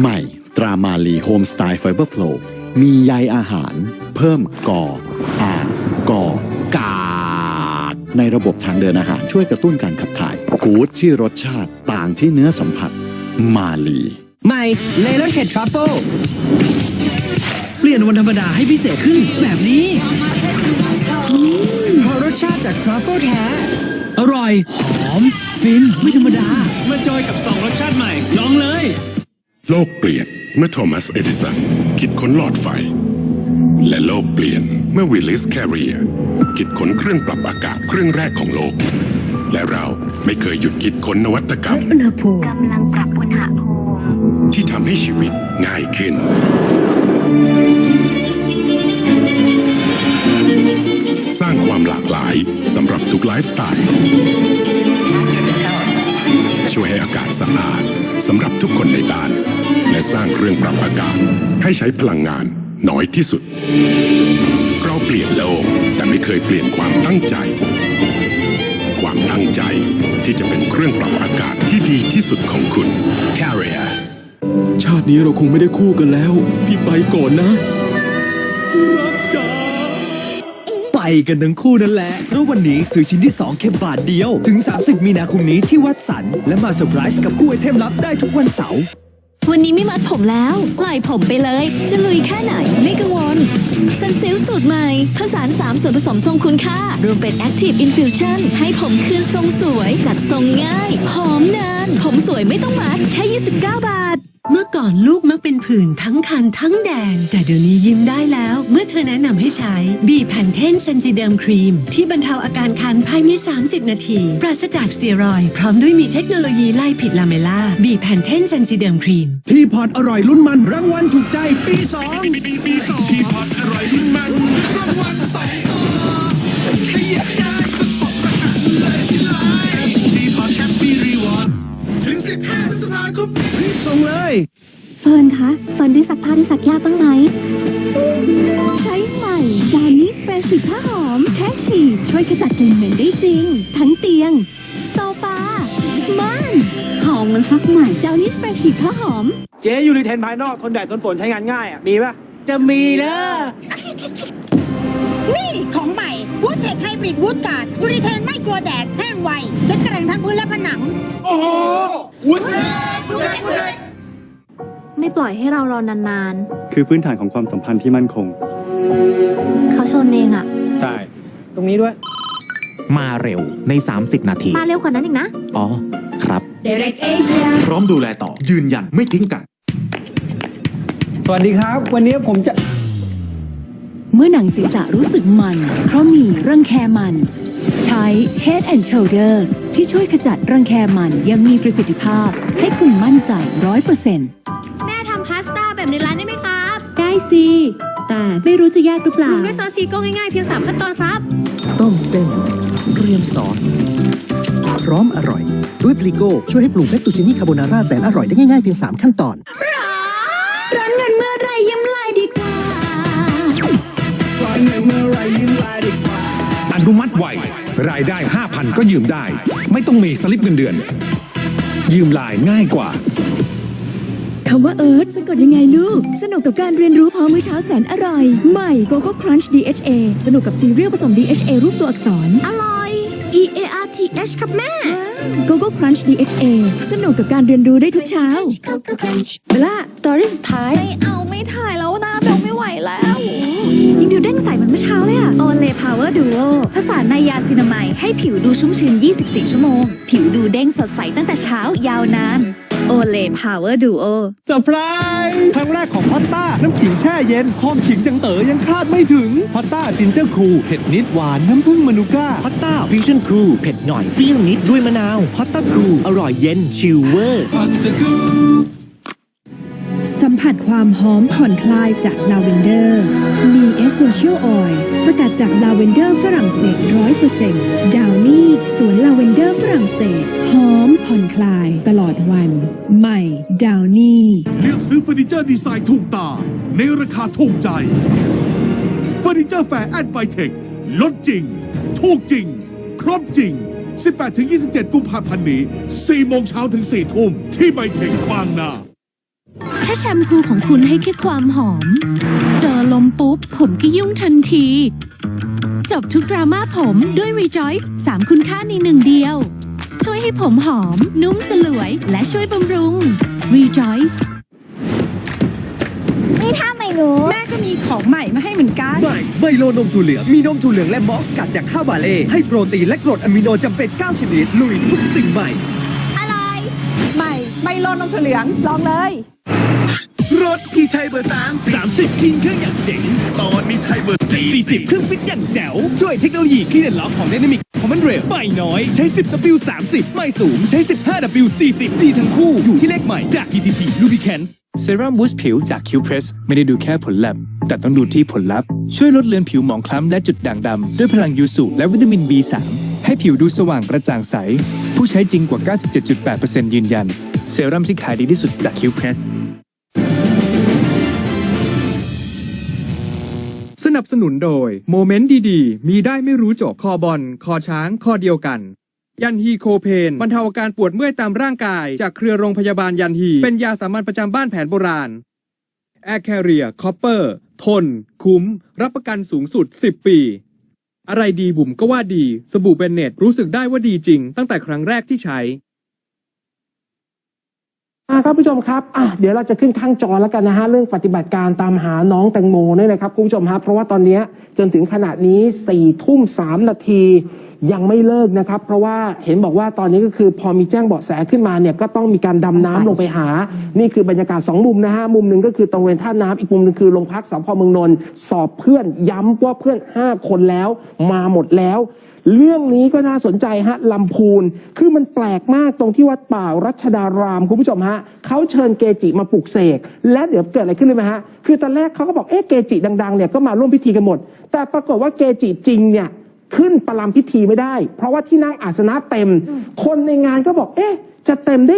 ใหม่ ตรามาลีโฮมสไตล์ไฟเบอร์โฟลมีใยอาหาร เพิ่มกออากอกากในระบบทางเดินอาหารช่วยกระตุ้นการขับถ่าย กู๊ดที่รสชาติต่างที่เนื้อสัมผัส มาลีใหม่เลเลอร์เห็ดทรัฟเฟิลเปลี่ยนวันธรรมดาให้พิเศษขึ้นแบบนี้เพราะรสชาติจากทรัฟเฟิลแท้ อร่อย หอม ฟิน ไม่ธรรมดา มาจอยกับ2รสชาติใหม่ ลองเลย โลกเปลี่ยนเมื่อโทมัสเอดิสันคิดค้นหลอดไฟ และโลกเปลี่ยนเมื่อวิลลิสแคริเอคิดค้นเครื่องปรับอากาศเครื่องแรกของโลก และเราไม่เคยหยุดคิดค้นนวัตกรรมอุณหภูมิกำลังปรับอุณหภูมิที่ทำให้ชีวิตง่ายขึ้น สร้างความหลากหลายสำหรับทุกไลฟ์สไตล์ ช่วยให้อากาศสะอาดสำหรับทุกคนในบ้าน และสร้างเครื่องปรับอากาศ ให้ใช้พลังงานน้อยที่สุด เราเปลี่ยนโลกแต่ไม่เคยเปลี่ยนความตั้งใจ ความตั้งใจที่จะเป็นเครื่องปรับอากาศที่ดีที่สุดของคุณ Carrier ชาตินี้เราคงไม่ได้คู่กันแล้ว พี่ไปก่อนนะ กันทั้งคู่นั่นแหละเพราะวันนี้ซื้อชิ้นที่ 2 แค่บาทเดียว ถึง 30 มีนาคมนี้ที่วัดสัน และมาเซอร์ไพรส์กับคู่ไอเทมลับได้ทุกวันเสาร์วันนี้ไม่มัดผมแล้วปล่อยผมไปเลย จะลุยแค่ไหนไม่กังวลซันซิลสูตรใหม่ ผสาน3ส่วนผสมทรงคุณค่า รวมเป็น Active Infusion ให้ผมคืนทรงสวย จัดทรงง่าย หอมนาน ผมสวยไม่ต้องมัด แค่ 29 บาท เมื่อก่อนลูกมักเป็นผื่นทั้งคันทั้งแดง แต่เดี๋ยวนี้ยิ้มได้แล้ว เมื่อเธอแนะนำให้ใช้บีแพนเทนเซนซิเดมครีม ที่บรรเทาอาการคันภายใน 30 นาที ปราศจากสเตียรอยด์พร้อมด้วยมีเทคโนโลยีไล่ผิดลาเมล่าบีแพนเทนเซนซิเดมครีม ที่พอร์ตอร่อยลุ้นมันรางวัลถูกใจปีสอง ที่พอดอร่อยรุ่นมันรางวัลสอง พฤษภาคมนี้รีบส่งเลย เฟิร์นคะ เฟิร์นได้ซักผ้าที่ซักยากบ้างไหม ใช้ใหม่ดานิสเฟรชิผ้าหอม แค่ฉีดช่วยขจัดกลิ่นเหม็นได้จริง ทั้งเตียงโซฟาม่านหอมเหมันซักใหม่ดานิสเฟรชิผ้าหอม เจ๊ยูริเทนภายนอกทนแดดทนฝนใช้งานง่ายอะ มีปะจะมีเลยนี่ของใหม่วูดเทคไฮบริดวูดการ์ดยูริเทนไม่กลัวแดดแห้งไวจนกระทั่งทั้งพื้นและผนัง ไม่ปล่อยให้เรารอนานคือพื้นฐานของความสัมพันธ์ที่มั่นคง ๆ เขาชนเองอะใช่ ตรงนี้ด้วย มาเร็วใน 30 นาที มาเร็วกว่านั้นอีกนะ อ๋อ ครับ Direct Asia พร้อมดูแลต่อ ยืนยันไม่ทิ้งกัน สวัสดีครับ วันนี้ผมจะ เมื่อหนังศีรษะรู้สึกมัน เพราะมีรังแคมัน ใช้ Head and Shoulders ที่ช่วยขจัดรังแคมันอยังมีประสิทธิภาพ ให้คุณมั่นใจร้อยเปอร์เซ็นต์แม่ทำพาสต้าแบบในร้านได้ไหมครับ ได้สิ แต่ไม่รู้จะยากหรือเปล่าด้วยซอสทีก็ง่ายๆเพียง3ขั้นตอนครับ ต้มเส้นเรียมซอสพร้อมอร่อย ด้วยพริโก้ช่วยให้ปรุงเฟตตูชินี่คาโบนาร่าแสนอร่อยได้ง่ายๆเพียง 3 ขั้นตอนร้อนเงินเมื่อไรยิ้มลายดีกว่าอนุมัติไว รายได้ 5,000 ก็ยืมได้ ไม่ต้องมีสลิปเงินเดือน ยืมลายง่ายกว่าคำว่าเอิร์ธสะกดยังไงลูก สนุกกับการเรียนรู้พร้อมมื้อเช้าแสนอร่อย ใหม่โกโก้ครันช์ DHA สนุกกับซีเรียลผสม DHA รูปตัวอักษร อร่อย E A R T H ครับแม่โกโก้ครันช์ DHA สนุกกับการเรียนรู้ได้ทุกเช้าเบลล่าสตอรี่สุดท้าย ไม่เอาไม่ถ่ายแล้วนะเบลไม่ไหวแล้ว ยังดูเด้งใสเหมือนเมื่อเช้าเลยอะโอเลพาวเวอร์ดูโอผสานไนยาซินาไมด์ให้ผิวดูชุ่มชื้น 24 ชั่วโมง ผิวดูเด้งสดใสตั้งแต่เช้ายาวนานโอเลพาวเวอร์ดูโอเซอร์ไพรส์ครั้งแรกของพอตต้า น้ำขิงแช่เย็นหอมขิงจังเต๋อยังคาดไม่ถึงพอตต้าจินเจอร์คูลเผ็ดนิดหวาน น้ำผึ้งมานูก้าพอตต้าฟิวชั่นคูลเผ็ดหน่อยเปรี้ยวนิดด้วยมะนาวพอตต้าคูลอร่อยเย็นชิลเวอร์ สัมผัสความหอมผ่อนคลายจากลาเวนเดอร์ มีเอสเซนเชียลออยล์สกัดจากลาเวนเดอร์ฝรั่งเศสร้อยเปอร์เซ็นต์ดาวนี่สวนลาเวนเดอร์ฝรั่งเศส หอมผ่อนคลายตลอดวัน ใหม่ดาวนี่เลือกซื้อเฟอร์นิเจอร์ดีไซน์ถูกตา ในราคาถูกใจเฟอร์นิเจอร์แฟร์แอนด์ไบเทคลดจริง ถูกจริง ครบจริง 18-27 กุมภาพันธ์นี้4โมงเช้าถึง4ทุ่มที่ไบเทคบางนา ถ้าแชมพูของคุณให้แค่ความหอม เจอลมปุ๊บ ผมก็ยุ่งทันที จบทุกดราม่าผมด้วย Rejoice 3คุณค่าในหนึ่งเดียว ช่วยให้ผมหอม นุ่มสลวย และช่วยบำรุง Rejoice นี่ถ้าไม่รู้ แม่ก็มีของใหม่มาให้เหมือนกัน ใหม่ไมโลนมถั่วเหลืองมีนมถั่วเหลืองและมอสกัดจากข้าวบาเล่ให้โปรตีนและกรดอะมิโนจำเป็น 9 ชนิด ลุยทุกสิ่งใหม่ อะไร ใหม่ไมโลนมถั่วเหลืองลองเลย รถที่ใช้เบอร์สามสามสิบคิงเครื่องอย่างเจ๋ง ตอนนี้ใช้เบอร์สี่สี่สิบเครื่องฟิตอย่างแจ๋ว ด้วยเทคโนโลยีคลีนล็อกของ Dynamic คอมมานเรลไม่น้อยใช้ 10 W 30ไม่สูงใช้ 15 W 40ดีทั้งคู่อยู่ที่เลขใหม่จาก DTT Lubricants เซรั่มบูสต์ผิวจากคิวเพรสไม่ได้ดูแค่ผลลัพธ์แต่ต้องดูที่ผลลัพธ์ ช่วยลดเลือนผิวหมองคล้ำและจุดด่างดำ ด้วยพลังยูสุและวิตามิน B3 ให้ผิวดูสว่างกระจ่างใส ผู้ใช้จริงกว่า 97.8%ยืนยัน เซรั่มที่ขายดีที่สุดจากคิว สนับสนุนโดย โมเมนต์ดีๆ มีได้ไม่รู้จบ คอบอล คอช้าง คอเดียวกัน ยันฮีโคเพน บรรเทาอาการปวดเมื่อยตามร่างกาย จากเครือโรงพยาบาลยันฮี เป็นยาสามัญประจำบ้านแผนโบราณแอร์แคเรียคอปเปอร์ ทน คุ้ม รับประกันสูงสุด 10 ปี อะไรดีบุ๋มก็ว่าดี สบู่เบนเน็ตรู้สึกได้ว่าดีจริง ตั้งแต่ครั้งแรกที่ใช้ ครับผู้ชมครับอะเดี๋ยวเราจะขึ้นข้างจอแล้วกันนะฮะเรื่องปฏิบัติการตามหาน้องแตงโมเนี่ยนะครับคุณผู้ชมฮะเพราะว่าตอนเนี้ยจนถึงขณะนี้4ี่ทุ่มสามนาทียังไม่เลิกนะครับ เพราะว่าเห็นบอกว่าตอนนี้ก็คือพอมีแจ้งเบาะแสขึ้นมาเนี่ยก็ต้องมีการดำน้ำลงไปหา นี่คือบรรยากาศสองมุมนะฮะมุมหนึ่งก็คือตรงเวนท่าน้ำอีกมุมหนึ่งคือโรงพักสพเมืองนนท์สอบเพื่อนย้ำว่าเพื่อนห้าคนแล้วมาหมดแล้วเรื่องนี้ก็น่าสนใจฮะลำพูน คือมันแปลกมากตรงที่วัดป่ารัชดาราม คุณผู้ชมฮะเขาเชิญเกจิมาปลุกเสก และเดี๋ยวเกิดอะไรขึ้นเลยไหมฮะ คือตอนแรกเขาก็บอกเอ๊ะเกจิดังๆเนี่ยก็มาร่วมพิธีกันหมด แต่ปรากฏว่าเกจิจริงเนี่ยขึ้นประลำพิธีไม่ได้ เพราะว่าที่นั่งอาสนะเต็ม คนในงานก็บอกเอ๊ะจะเต็มได้